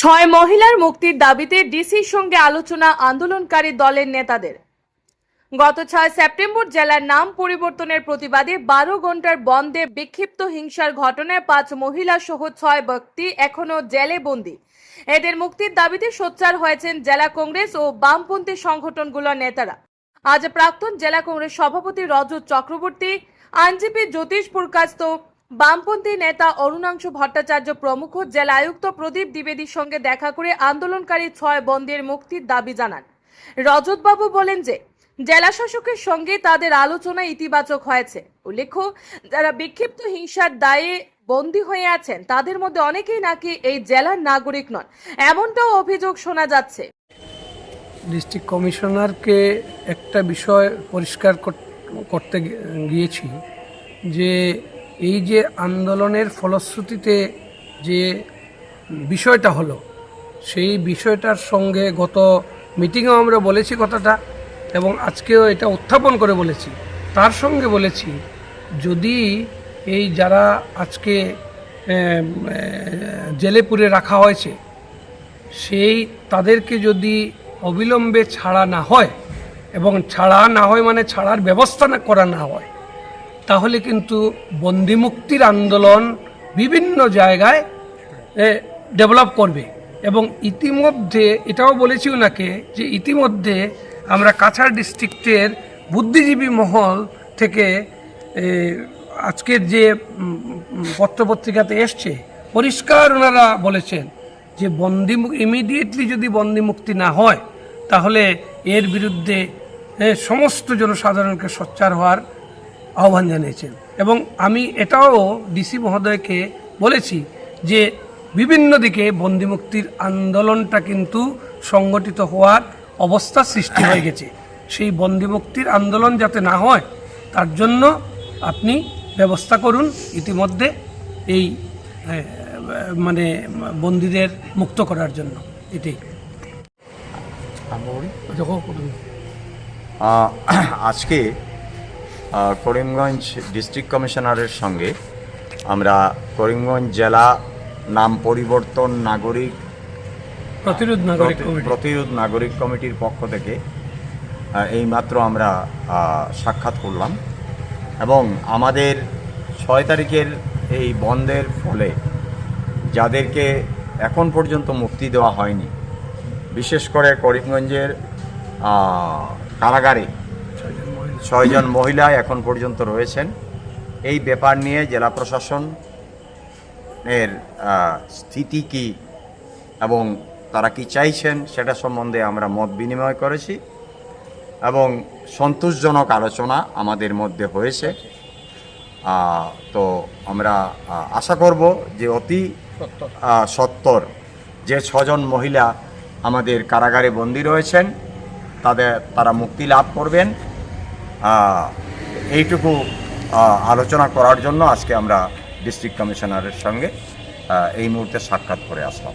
ছয় মহিলার মুক্তির দাবিতে ডিসির সঙ্গে আলোচনা আন্দোলনকারী দলের নেতাদের। গত ছয় সেপ্টেম্বর জেলার নাম পরিবর্তনের প্রতিবাদে বারো ঘণ্টার বন্ধে বিক্ষিপ্ত হিংসার ঘটনায় পাঁচ মহিলা সহ ছয় ব্যক্তি এখনও জেলে বন্দী। এদের মুক্তির দাবিতে সোচ্চার হয়েছেন জেলা কংগ্রেস ও বামপন্থী সংগঠনগুলোর নেতারা। আজ প্রাক্তন জেলা কংগ্রেস সভাপতি রজত চক্রবর্তী, আইনজীবী জ্যোতিষ পুরকাস্ত বামপন্থী নেতা অরুণাংশু ভট্টাচার্য প্রমুখ জেলা আয়ুক্ত প্রদীপ দ্বিবেদীর সঙ্গে দেখা করে আন্দোলনকারী ছয় বন্দির মুক্তির দাবি জানান। রজতবাবু বলেন যে, জেলা শাসকের সঙ্গে তাদের আলোচনা ইতিবাচক হয়েছে। উল্লেখ্য, যারা বিক্ষিপ্ত হিংসার দায়ে বন্দী হয়ে আছেন, তাদের মধ্যে অনেকেই নাকি এই জেলার নাগরিক নন। এমনটাও অভিযোগ শোনা যাচ্ছে। ডিস্ট্রিক্ট কমিশনারকে একটা বিষয় পরিষ্কার কর- করতে গিয়েছি যে এই যে আন্দোলনের ফলশ্রুতিতে যে বিষয়টা হলো, সেই বিষয়টার সঙ্গে গত মিটিংয়েও আমরা বলেছি কথাটা এবং আজকেও এটা উত্থাপন করে বলেছি। তার সঙ্গে বলেছি, যদি এই যারা আজকে জেলে পুরে রাখা হয়েছে, সেই তাদেরকে যদি অবিলম্বে ছাড়া না হয় এবং ছাড়া না হয় মানে ছাড়ার ব্যবস্থা না করা না হয় তাহলে কিন্তু বন্দিমুক্তির আন্দোলন বিভিন্ন জায়গায় ডেভেলপ করবে। এবং ইতিমধ্যে, এটাও বলেছি ওনাকে যে ইতিমধ্যে আমরা কাছাড় ডিস্ট্রিক্টের বুদ্ধিজীবী মহল থেকে আজকের যে পত্রপত্রিকাতে এসছে, পরিষ্কার ওনারা বলেছেন যে বন্দি ইমিডিয়েটলি যদি বন্দি মুক্তি না হয়, তাহলে এর বিরুদ্ধে সমস্ত জনসাধারণকে সোচ্চার হওয়ার আহ্বান জানিয়েছেন। এবং আমি এটাও ডিসি মহোদয়কে বলেছি যে বিভিন্ন দিকে বন্দিমুক্তির আন্দোলনটা কিন্তু সংগঠিত হওয়ার অবস্থা সৃষ্টি হয়ে গেছে। সেই বন্দিমুক্তির আন্দোলন যাতে না হয় তার জন্য আপনি ব্যবস্থা করুন। ইতিমধ্যে এই মানে বন্দীদের মুক্ত করার জন্য। এটাই। আহ, আজকে করিমগঞ্জ ডিস্ট্রিক্ট কমিশনারের সঙ্গে আমরা করিমগঞ্জ জেলা নাম পরিবর্তন নাগরিক প্রতিরোধ নাগরিক প্রতিরোধ নাগরিক কমিটির পক্ষ থেকে আহ, এইমাত্র আমরা সাক্ষাৎ করলাম। এবং আমাদের ছয় তারিখের এই বন্ধের ফলে যাদেরকে এখন পর্যন্ত মুক্তি দেওয়া হয়নি বিশেষ করে করিমগঞ্জের কারাগারে ছয়জন মহিলা এখন পর্যন্ত রয়েছেন। এই ব্যাপার নিয়ে জেলা প্রশাসন এর স্থিতি কি এবং তারা কি চাইছেন সেটা সম্বন্ধে আমরা মত বিনিময় করেছি এবং সন্তোষজনক আলোচনা আমাদের মধ্যে হয়েছে। তো আমরা আশা করব যে অতি আহ, সত্বর যে ছজন মহিলা আমাদের কারাগারে বন্দী রয়েছেন তাদের তারা মুক্তি লাভ করবেন। এইটুকু আলোচনা করার জন্য আজকে আমরা ডিস্ট্রিক্ট কমিশনারের সঙ্গে এই মুহূর্তে সাক্ষাৎ করে আসলাম।